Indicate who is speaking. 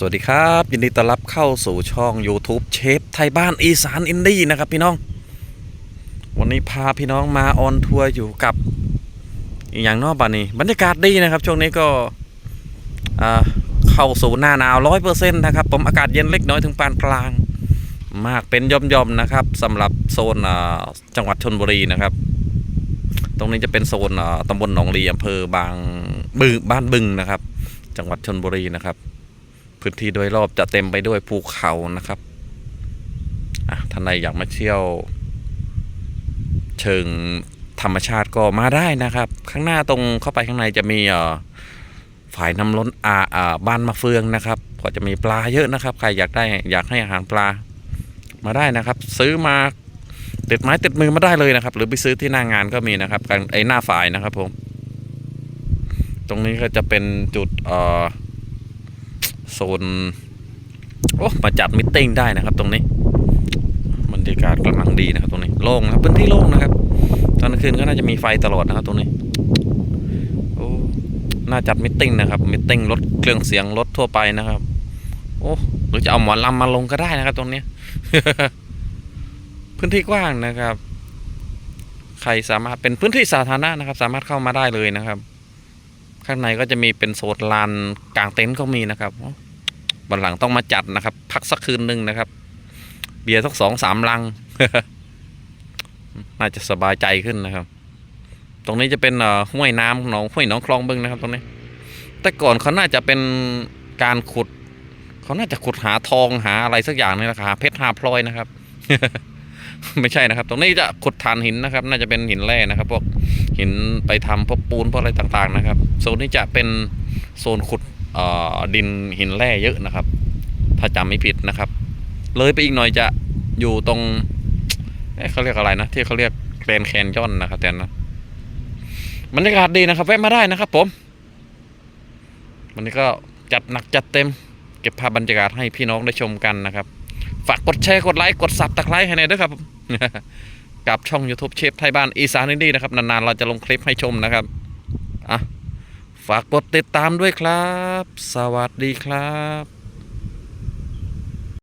Speaker 1: สวัสดีครับ ยินดีต้อนรับเข้าสู่ช่อง YouTube เชฟไทยบ้านอีสานอินดี้นะครับพี่น้อง วันนี้พาพี่น้องมาออนทัวร์อยู่กับอีกอย่างนอกบ้านนี้บรรยากาศดีนะครับ ช่วงนี้ก็เข้าสู่หน้าหนาวร้อยเปอร์เซ็นต์นะครับ ผมอากาศเย็นเล็กน้อยถึงปานกลาง มากเป็นย่อมๆนะครับสำหรับโซนจังหวัดชนบุรีนะครับ ตรงนี้จะเป็นโซนตำบลหนองลีอำเภอบางบึงบ้านบึงนะครับ จังหวัดชนบุรีนะครับ พื้นที่โดยรอบจะเต็มไปด้วยภูเขานะครับท่านใดอยากมาเที่ยว เชิงธรรมชาติก็มาได้นะครับ ข้างหน้าตรงเข้าไปข้างในจะมีฝ่ายน้ำล้นอาอ่าบ้านมะเฟืองนะครับ ก็จะมีปลาเยอะนะครับ ใครอยากได้อยากให้อาหารปลามาได้นะครับ ซื้อมาติดไม้ติดมือมาได้เลยนะครับ หรือไปซื้อที่หน้างานก็มีนะครับไอหน้าฝ่ายนะครับผม ตรงนี้ก็จะเป็นจุดเอ่อ โซนโอ้มาจัดมิทติ้งได้นะครับ ตรงนี้บรรยากาศกำลังดีนะครับ ตรงนี้โล่งนะครับพื้นที่โล่งนะครับ ตอนกลางคืนก็น่าจะมีไฟตลอดนะครับ ตรงนี้โอ้น่าจัดมิทติ้งนะครับมิทติ้งรถเครื่องเสียงรถทั่วไปนะครับ โอ้หรือจะเอาหมอลำมาลงก็ได้นะครับ ตรงนี้พื้นที่กว้างนะครับ ใครสามารถเป็นพื้นที่สาธารณะนะครับ สามารถเข้ามาได้เลยนะครับ ข้างในก็จะมีเป็นโซนลานกลางเต็นท์ก็มีนะครับวันหลังต้องมาจัดนะครับ พักสักคืนหนึ่งนะครับ เบียร์สักสองสามลัง น่าจะสบายใจขึ้นนะครับ ตรงนี้จะเป็นห้วยน้ำหนองห้วยหนองคลองบึงนะครับ ตรงนี้ แต่ก่อนเขาน่าจะเป็นการขุด เขาน่าจะขุดหาทองหาอะไรสักอย่างนี่แหละครับหาเพชรหาพลอยนะครับ ไม่ใช่นะครับ ตรงนี้จะขุดฐานหินนะครับ น่าจะเป็นหินแร่นะครับ พวกหินไปทำพวกปูนพวกอะไรต่างๆนะครับ โซนนี้จะเป็นโซนขุดดินหินแร่เยอะนะครับ ถ้าจำไม่ผิดนะครับ เลยไปอีกหน่อยจะอยู่ตรงเอ๊ะเขาเรียกอะไรนะที่เขาเรียกแกรนแคนยอนนะครับแต่นะบรรยากาศดีนะครับแวะมาได้นะครับผมวันนี้ก็จัดหนักจัดเต็ม เก็บภาพบรรยากาศให้พี่น้องได้ชมกันนะครับ ฝากกดแชร์กดไลค์กดซับตะไคร้ให้หน่อยด้วยครับกับช่อง YouTube เชฟไทยบ้านอีสานนี่นะครับ นานๆ เราจะลงคลิปให้ชมนะครับอะฝากกดติดตามด้วยครับ สวัสดีครับ